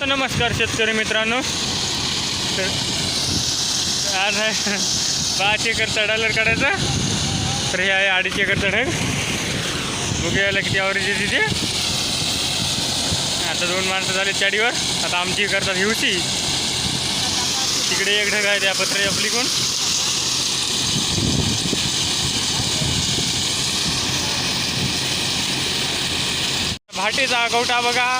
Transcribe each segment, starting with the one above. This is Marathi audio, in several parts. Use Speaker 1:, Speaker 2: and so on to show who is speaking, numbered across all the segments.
Speaker 1: तर नमस्कार शेतकरी मित्रांनो. तर आज आहे पाच एकर चढायला काढायचा. तर हे आहे अडीच एकर चढाय बघूया याला किती आवरेज येते ते आता दोन माणसं झाले चाडीवर. आता आमची करतात हिवशी तिकडे एक ढग आहे त्या पत्रे आपली कोण भाटीचा गवटा बघा.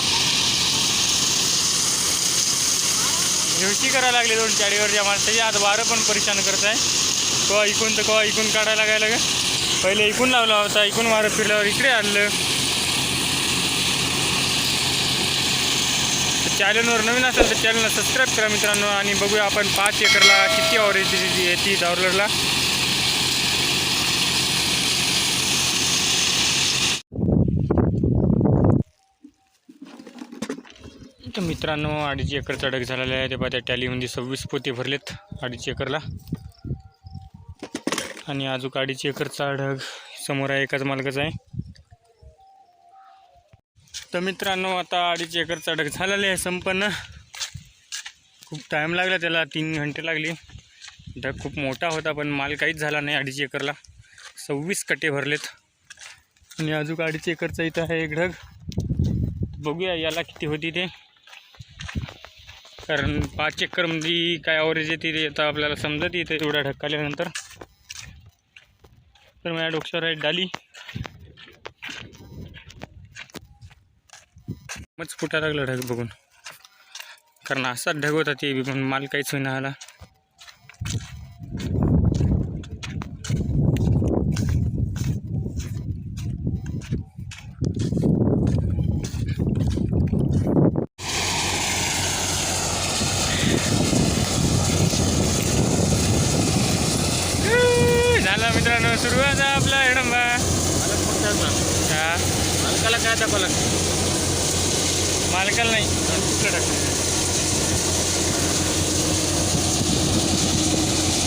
Speaker 1: हिवशी करायला लागले दोन चारीवरच्या माणसाची आता वारं पण परेशान करत आहे. कवा इकून तर कवा इकून काढायला लागायला का पहिले इकून लावला होता इकून वारं फिरल्यावर इकडे आणलं. चॅनलवर नवीन असेल तर चॅनलला सबस्क्राईब करा मित्रांनो. आणि बघूया आपण पाच एकरला किती ऑरेंज येते दावलरला तर मित्रांनो अडीच एकर चढक झालेला आहे. ते पहा त्या टॅलीमध्ये सव्वीस पोते भरलेत अडीच एकरला. आणि अजून अडीच एकरचा अडग समोर आहे एकाच मालकाचा आहे. तर मित्रांनो आता अडीच एकरचा अडग झालेला आहे संपन्न. खूप टाईम लागला त्याला तीन घंटे लागले. ढग खूप मोठा होता पण माल काहीच झाला नाही अडीच एकरला. सव्वीस कटे भरलेत. आणि अजून अडीच एकरचा इथं आहे एक ढग. बघूया याला किती होती ते. कारण पाच एकरमध्ये म्हणजे काय ॲव्हरेज येते ते आता आपल्याला समजत येते एवढ्या ढक्काल्यानंतर तर माझ्या डोक्यावर आहे डाली. मच फुटा लागला ढग बघून. कारण असाच ढग होता ते बी पण माल काहीच होईना आला. सुरुवात आहे आपला हेडंबा हा.
Speaker 2: मालकाला काय दाखवलं
Speaker 1: मालकाला नाही.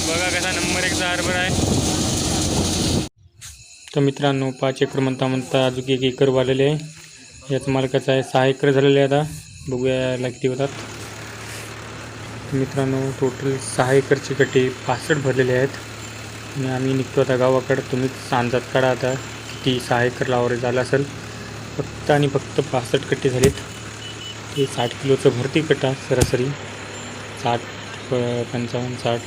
Speaker 1: बघा कसा नंबर एकचा हरभरा आहे. तर मित्रांनो पाच एकर म्हणता म्हणता अजून एक एकर वाढलेले आहे. याच मालकाचं आहे सहा एकर झालेले आहे आता. बघूया किती होतात. तर मित्रांनो टोटल सहा एकरचे कटे पासष्ट भरलेले आहेत. आणि आम्ही निघतो आता गावाकडं तुम्हीच सांजात काढा आता. किती सहा एकर लावर झाला असेल. फक्त आणि फक्त पासष्ट कट्टे झालेत. ते साठ किलोचं भरती कटा सरासरी. साठ प पंचावन्न साठ.